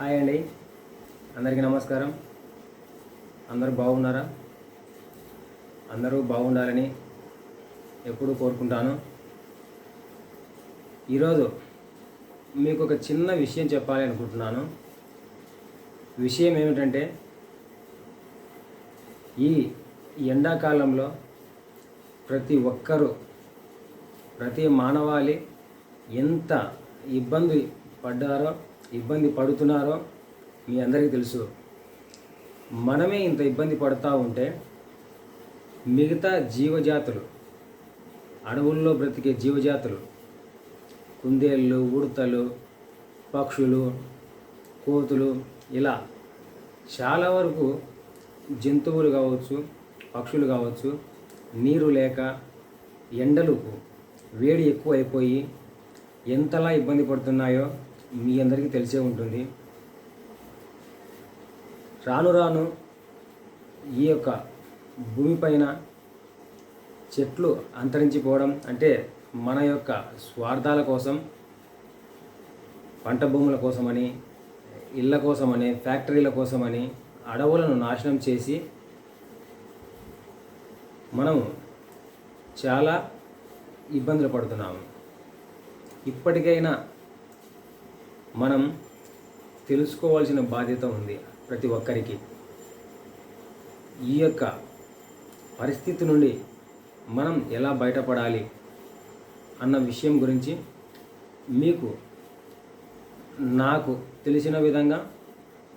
Hi అండి. అందరికీ నమస్కారం. అందరూ బాగున్నారా? అందరూ బాగుండాలని ఎప్పుడూ కోరుకుంటాను. ఈరోజు మీకు ఒక చిన్న విషయం చెప్పాలి అనుకుంటున్నాను. విషయం ఏమిటంటే ఈ ఎండాకాలంలో ప్రతి ఒక్కరూ ప్రతి మానవాళి ఎంత ఇబ్బంది పడ్డారో ఇబ్బంది పడుతున్నారో మీ అందరికీ తెలుసు. మనమే ఇంత ఇబ్బంది పడుతూ ఉంటే మిగతా జీవజాతులు అడవుల్లో బ్రతికే జీవజాతులు కుందేళ్ళు ఉడతలు పక్షులు కోతులు ఇలా చాలా వరకు జంతువులు కావచ్చు పక్షులు కావచ్చు నీరు లేక ఎండలకు వేడి ఎక్కువ అయిపోయి ఎంతలా ఇబ్బంది పడుతున్నాయో మీ అందరికీ తెలిసే ఉంటుంది. రాను రాను ఈ యొక్క భూమిపైన చెట్లు అంతరించిపోవడం అంటే మన యొక్క స్వార్థాల కోసం పంట భూముల కోసమని ఇళ్ళ కోసమని ఫ్యాక్టరీల కోసమని అడవులను నాశనం చేసి మనం చాలా ఇబ్బందులు పడుతున్నాము. ఇప్పటికైనా మనం తెలుసుకోవాల్సిన బాధ్యత ఉంది ప్రతి ఒక్కరికి. ఈ యొక్క పరిస్థితి నుండి మనం ఎలా బయటపడాలి అన్న విషయం గురించి మీకు నాకు తెలిసిన విధంగా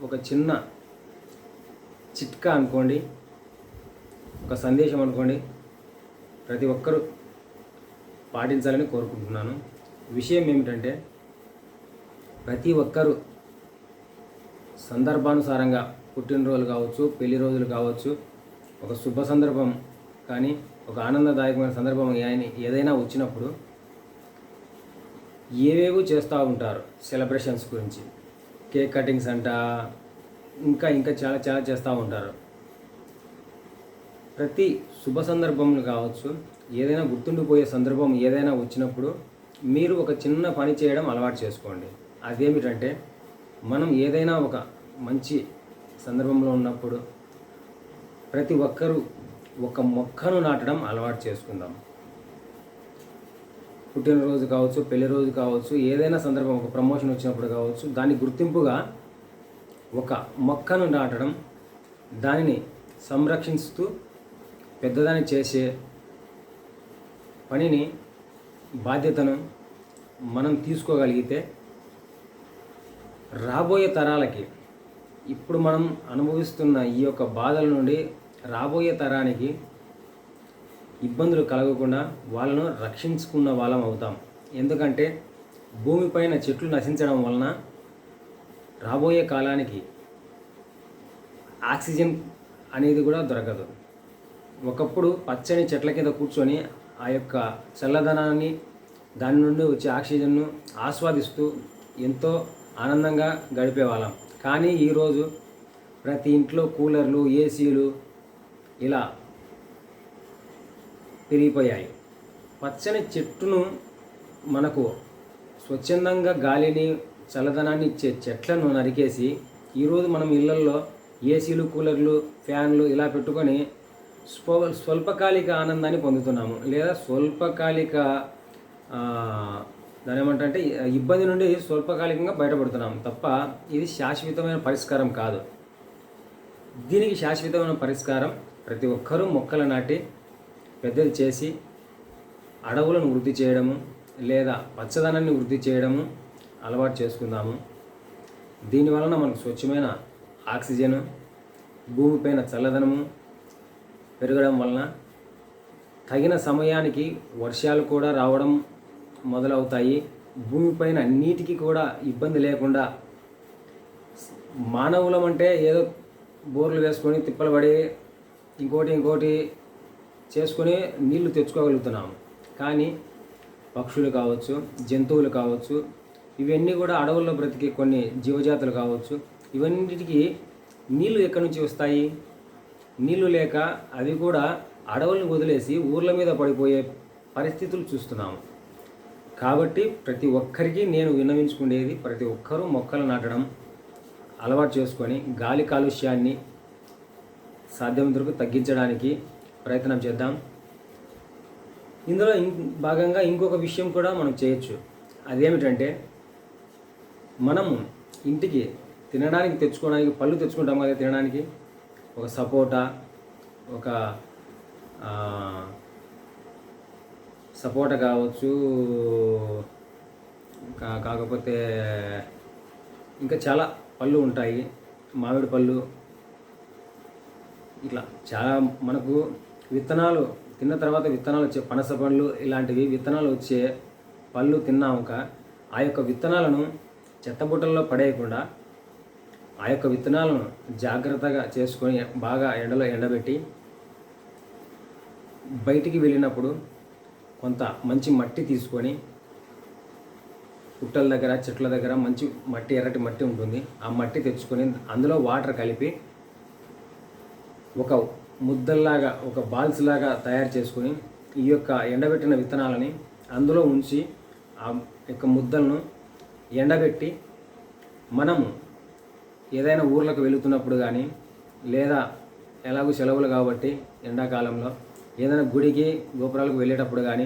ఒక చిన్న చిట్కా అనుకోండి ఒక సందేశం అనుకోండి ప్రతి ఒక్కరూ పాటించాలని కోరుకుంటున్నాను. విషయం ఏమిటంటే ప్రతి ఒక్కరూ సందర్భానుసారంగా పుట్టినరోజులు కావచ్చు పెళ్ళి రోజులు కావచ్చు ఒక శుభ సందర్భం కానీ ఒక ఆనందదాయకమైన సందర్భం కానీ ఏదైనా వచ్చినప్పుడు ఏవేవో చేస్తూ ఉంటారు సెలబ్రేషన్స్ గురించి. కేక్ కటింగ్స్ అంట ఇంకా ఇంకా చాలా చాలా చేస్తూ ఉంటారు. ప్రతి శుభ సందర్భంలో కావచ్చు ఏదైనా గుర్తుండిపోయే సందర్భం ఏదైనా వచ్చినప్పుడు మీరు ఒక చిన్న పని చేయడం అలవాటు చేసుకోండి. అదేమిటంటే మనం ఏదైనా ఒక మంచి సందర్భంలో ఉన్నప్పుడు ప్రతి ఒక్కరూ ఒక మొక్కను నాటడం అలవాటు చేసుకుందాం. పుట్టినరోజు కావచ్చు పెళ్ళి రోజు కావచ్చు ఏదైనా సందర్భం ఒక ప్రమోషన్ వచ్చినప్పుడు కావచ్చు దాని గుర్తింపుగా ఒక మొక్కను నాటడం దానిని సంరక్షిస్తూ పెద్దదాన్ని చేసే పనిని బాధ్యతను మనం తీసుకోగలిగితే రాబోయే తరాలకి ఇప్పుడు మనం అనుభవిస్తున్న ఈ యొక్క బాధల నుండి రాబోయే తరానికి ఇబ్బందులు కలగకుండా వాళ్ళను రక్షించుకున్న వాళ్ళం అవుతాం. ఎందుకంటే భూమిపైన చెట్లు నశించడం వలన రాబోయే కాలానికి ఆక్సిజన్ అనేది కూడా దొరకదు. ఒకప్పుడు పచ్చని చెట్ల కింద కూర్చొని ఆ యొక్క చల్లదనాన్ని దాని నుండి వచ్చే ఆక్సిజన్ను ఆస్వాదిస్తూ ఎంతో ఆనందంగా గడిపేవాళ్ళం. కానీ ఈరోజు ప్రతి ఇంట్లో కూలర్లు ఏసీలు ఇలా పెరిగిపోయాయి. పచ్చని చెట్టును మనకు స్వచ్ఛందంగా గాలిని చల్లదనాన్ని ఇచ్చే చెట్లను నరికేసి ఈరోజు మనం ఇళ్ళల్లో ఏసీలు కూలర్లు ఫ్యాన్లు ఇలా పెట్టుకొని స్వ స్వల్పకాలిక ఆనందాన్ని పొందుతున్నాము. లేదా స్వల్పకాలిక దాని ఏమంటే ఇబ్బంది నుండి స్వల్పకాలికంగా బయటపడుతున్నాం తప్ప ఇది శాశ్వతమైన పరిష్కారం కాదు. దీనికి శాశ్వతమైన పరిష్కారం ప్రతి ఒక్కరూ మొక్కలు నాటి పెద్దది చేసి అడవులను వృద్ధి చేయడము లేదా పచ్చదనాన్ని వృద్ధి చేయడము అలవాటు చేసుకుందాము. దీనివలన మనకు స్వచ్ఛమైన ఆక్సిజను భూమిపైన చల్లదనము పెరగడం వలన తగిన సమయానికి వర్షాలు కూడా రావడం మొదలవుతాయి. భూమిపైన నీటికి కూడా ఇబ్బంది లేకుండా మానవులం అంటే ఏదో బోర్లు వేసుకొని తిప్పలు పడి ఇంకోటి ఇంకోటి చేసుకొని నీళ్ళు తెచ్చుకోగలుగుతున్నాము కానీ పక్షులు కావచ్చు జంతువులు కావచ్చు ఇవన్నీ కూడా అడవుల్లో బ్రతికే కొన్ని జీవజాతులు కావచ్చు ఇవన్నిటికీ నీళ్ళు ఎక్కడి నుంచి వస్తాయి? నీళ్ళు లేక అవి కూడా అడవులను వదిలేసి ఊర్ల మీద పడిపోయే పరిస్థితులు చూస్తున్నాము. కాబట్టి ప్రతి ఒక్కరికి నేను విన్నవించుకునేది ప్రతి ఒక్కరూ మొక్కలు నాటడం అలవాటు చేసుకొని గాలి కాలుష్యాన్ని సాధ్యమైనంత తగ్గించడానికి ప్రయత్నం చేద్దాం. ఇందులో ఇం భాగంగా ఇంకొక విషయం కూడా మనం చేయొచ్చు. అదేమిటంటే మనము ఇంటికి తినడానికి తెచ్చుకోవడానికి పళ్ళు తెచ్చుకుంటాం కదా తినడానికి? ఒక సపోటా ఒక సపోటా కావచ్చు కాకపోతే ఇంకా చాలా పళ్ళు ఉంటాయి. మామిడి పళ్ళు. ఇట్లా చాలా మనకు విత్తనాలు తిన్న తర్వాత విత్తనాలు వచ్చే పనస పండ్లు ఇలాంటివి విత్తనాలు వచ్చే పళ్ళు తిన్నాక ఆ యొక్క విత్తనాలను చెత్తబుట్టల్లో పడేయకుండా ఆ యొక్క విత్తనాలను జాగ్రత్తగా చేసుకొని బాగా ఎండలో ఎండబెట్టి బయటికి వెళ్ళినప్పుడు కొంత మంచి మట్టి తీసుకొని పుట్టల దగ్గర చెట్ల దగ్గర మంచి మట్టి ఎర్రటి మట్టి ఉంటుంది. ఆ మట్టి తెచ్చుకొని అందులో వాటర్ కలిపి ఒక ముద్దల్లాగా ఒక బాల్స్ లాగా తయారు చేసుకొని ఈ యొక్క ఎండబెట్టిన విత్తనాలని అందులో ఉంచి ఆ యొక్క ముద్దలను ఎండబెట్టి మనము ఏదైనా ఊర్లకు వెళుతున్నప్పుడు కానీ లేదా ఎలాగో సెలవులు కాబట్టి ఎండాకాలంలో ఏదైనా గుడికి గోపురాలకు వెళ్ళేటప్పుడు కానీ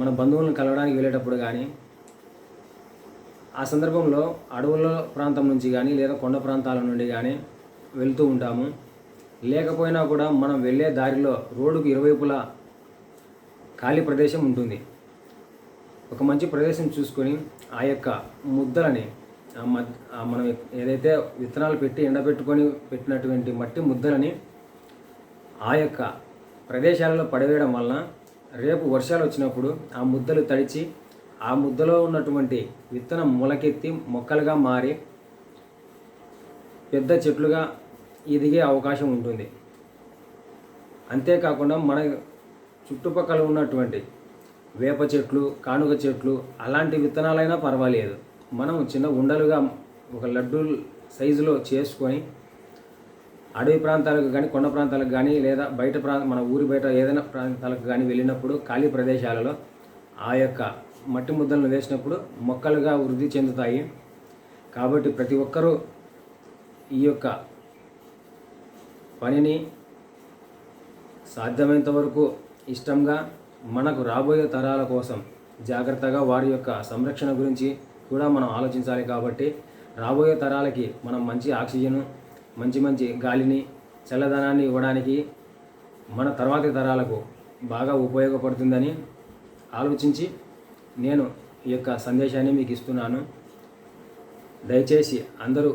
మన బంధువులను కలవడానికి వెళ్ళేటప్పుడు కానీ ఆ సందర్భంలో అడవుల ప్రాంతం నుంచి కానీ లేదా కొండ ప్రాంతాల నుండి కానీ వెళ్తూ ఉంటాము. లేకపోయినా కూడా మనం వెళ్ళే దారిలో రోడ్డుకు ఇరువైపులా ఖాళీ ప్రదేశం ఉంటుంది. ఒక మంచి ప్రదేశం చూసుకొని ఆ యొక్క ముద్దలని మనం ఏదైతే విత్తనాలు పెట్టి ఎండబెట్టుకొని పెట్టినటువంటి మట్టి ముద్దలని ఆ యొక్క ప్రదేశాలలో పడవేయడం వలన రేపు వర్షాలు వచ్చినప్పుడు ఆ ముద్దలు తడిచి ఆ ముద్దలో ఉన్నటువంటి విత్తనం మొలకెత్తి మొక్కలుగా మారి పెద్ద చెట్లుగా ఎదిగే అవకాశం ఉంటుంది. అంతేకాకుండా మన చుట్టుపక్కల ఉన్నటువంటి వేప చెట్లు కానుగ చెట్లు అలాంటి విత్తనాలైనా పర్వాలేదు. మనం చిన్న ఉండలుగా ఒక లడ్డు సైజులో చేసుకొని అడవి ప్రాంతాలకు కానీ కొండ ప్రాంతాలకు కానీ లేదా బయట ప్రాంత మన ఊరి బయట ఏదైనా ప్రాంతాలకు కానీ వెళ్ళినప్పుడు ఖాళీ ప్రదేశాలలో ఆ యొక్క మట్టి ముద్దలను వేసినప్పుడు మొక్కలుగా వృద్ధి చెందుతాయి. కాబట్టి ప్రతి ఒక్కరూ ఈ యొక్క పనిని సాధ్యమైనంత వరకు ఇష్టంగా మనకు రాబోయే తరాల కోసం జాగ్రత్తగా వారి యొక్క సంరక్షణ గురించి కూడా మనం ఆలోచించాలి కాబట్టి రాబోయే తరాలకి మనం మంచి ఆక్సిజను మంచి మంచి గాలిని చల్లదనాన్ని ఇవ్వడానికి మన తర్వాతి తరాలకు బాగా ఉపయోగపడుతుందని ఆలోచించి నేను ఈ యొక్క సందేశాన్ని మీకు ఇస్తున్నాను. దయచేసి అందరూ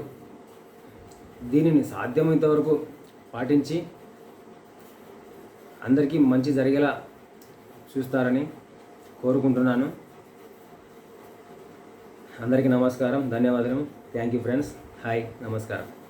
దీనిని సాధ్యమైనంత వరకు పాటించి అందరికీ మంచి జరిగేలా చూస్తారని కోరుకుంటున్నాను. అందరికీ నమస్కారం ధన్యవాదాలు థ్యాంక్ యూ ఫ్రెండ్స్ హాయ్ నమస్కారం.